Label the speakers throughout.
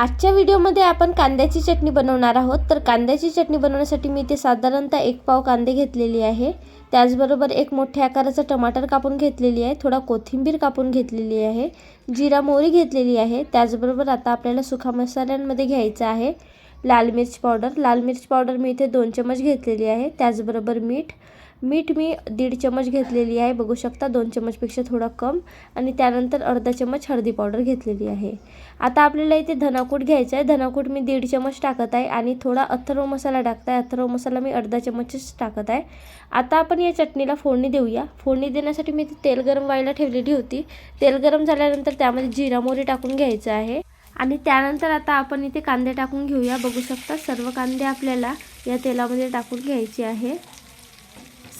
Speaker 1: आजच्या व्हिडिओमध्ये आपण कांद्याची चटणी बनवणार आहोत. तर कांद्याची चटणी बनवण्यासाठी मी इथे साधारणतः एक पाव कांदे घेतलेली आहे. त्याचबरोबर एक मोठ्या आकाराचा टमाटर कापून घेतलेली आहे. थोडा कोथिंबीर कापून घेतलेली आहे. जिरा मोहरी घेतलेली आहे. त्याचबरोबर आता आपल्याला सुखा मसाल्यांमध्ये घ्यायचं आहे. लाल मिर्च पावडर. लाल मिर्च पावडर मी इथे दोन चमच घेतलेली आहे. त्याचबरोबर मीठ. मीठ मी दीड चमच घेतलेली आहे. बघू शकता दोन चमचपेक्षा थोडा कम. आणि त्यानंतर अर्धा चमच हळदी पावडर घेतलेली आहे. आता आपल्याला इथे धनाकूट घ्यायचा आहे. धनाकूट मी दीड चमच टाकत आहे आणि थोडा अथर्व मसाला टाकत आहे अथर्व मसाला मी अर्धा चमचच टाकत आहे. आता आपण या चटणीला फोडणी देऊया. फोडणी देण्यासाठी मी तेल गरम व्हायला ठेवलेली होती. तेल गरम झाल्यानंतर त्यामध्ये जिरा मोहरी टाकून घ्यायचं आहे. आणि त्यानंतर आता आपण इथे कांदे टाकून घेऊया. बघू शकता सर्व कांदे आपल्याला या तेलामध्ये टाकून घ्यायचे आहे.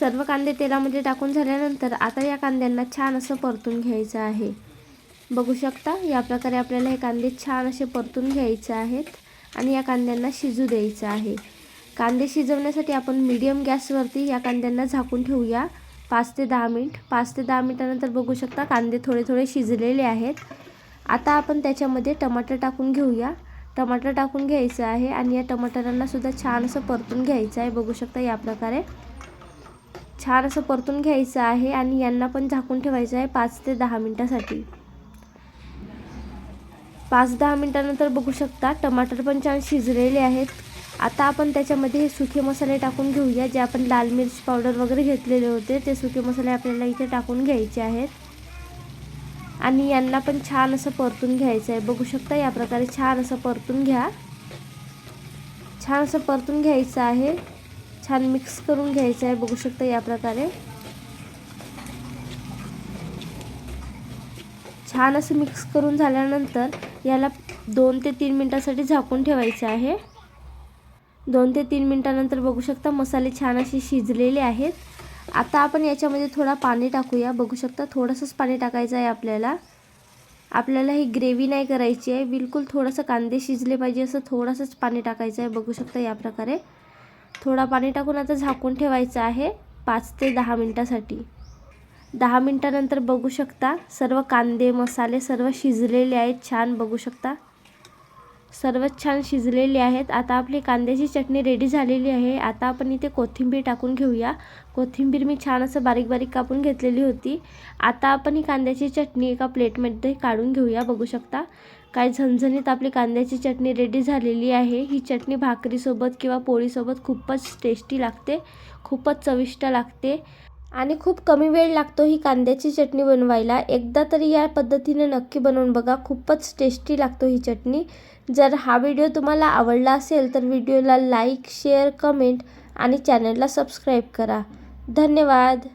Speaker 1: सर्व कांदे तेलामध्ये टाकून झाल्यानंतर आता या कांद्यांना छान असं परतून घ्यायचं आहे. बघू शकता या प्रकारे आपल्याला हे कांदे छान असे परतून घ्यायचे आहेत आणि या कांद्यांना शिजू द्यायचं आहे. कांदे शिजवण्यासाठी आपण मीडियम गॅसवरती या कांद्यांना झाकून ठेवूया. पाच ते दहा मिनिट. पाच ते दहा मिनिटानंतर बघू शकता कांदे थोडे थोडे शिजलेले आहेत. आता आपण त्याच्यामध्ये टमाटर टाकून घेऊया. टमाटर टाकून घ्यायचं आहे आणि या टमाटरांनासुद्धा छान असं परतून घ्यायचं आहे. बघू शकता या प्रकारे. छान असं परतून घ्यायचं आहे आणि यांना पण झाकून ठेवायचं आहे पाच ते दहा मिनटासाठी. पाच दहा मिनटानंतर बघू शकता टमाटर पण छान शिजलेले आहेत. आता आपण त्याच्यामध्ये हे सुके मसाले टाकून घेऊया जे आपण लाल मिर्च पावडर वगैरे घेतलेले होते ते सुके मसाले आपल्याला इथे टाकून घ्यायचे आहेत. आणि यांना पण छान असं परतून घ्यायचं आहे. बघू शकता या प्रकारे छान असं परतून घ्या. छान असं परतून घ्यायचं आहे. छान मिक्स करून घ्यायचं आहे. बघू शकता या प्रकारे. छान असं मिक्स करून झाल्यानंतर याला दोन ते तीन मिनटासाठी झाकून ठेवायचं आहे. दोन ते तीन मिनटानंतर बघू शकता मसाले छान असे शिजलेले आहेत. आता आपण याच्यामध्ये थोडा पाणी टाकूया. बघू शकता थोडंसंच पाणी टाकायचं आहे आपल्याला. आपल्याला ही ग्रेव्ही नाही करायची आहे. बिलकुल थोडंसं कांदे शिजले पाहिजे असं थोडंसंच पाणी टाकायचं आहे. बघू शकता या प्रकारे. थोडा पाणी टाकून आता झाकून ठेवायचं आहे पाच ते दहा मिनटासाठी. दहा मिनटानंतर बघू शकता सर्व कांदे मसाले सर्व शिजलेले आहेत. छान बघू शकता. सर्वच छान शिजलेले आहेत. आता आपली कांद्याची चटणी रेडी झालेली आहे. आता आपण इथे कोथिंबीर टाकून घेऊया. कोथिंबीर मी छान असं बारीक बारीक कापून घेतलेली होती. आता आपण ही कांद्याची चटणी एका प्लेटमध्ये काढून घेऊया. बघू शकता. काय झणझणीत आपली कांद्याची चटणी रेडी झालेली आहे. ही चटणी भाकरीसोबत किंवा पोळीसोबत खूपच टेस्टी लागते खूपच चविष्ट लागते आणि खूप कमी वेळ लागतो ही कांद्याची चटणी बनवायला. एकदा तरी या पद्धतीने नक्की बनवून बघा खूपच टेस्टी लागतो ही चटणी. जर हा व्हिडिओ तुम्हाला आवडला असेल तर व्हिडिओला लाईक शेअर कमेंट आणि चॅनलला सबस्क्राईब करा. धन्यवाद.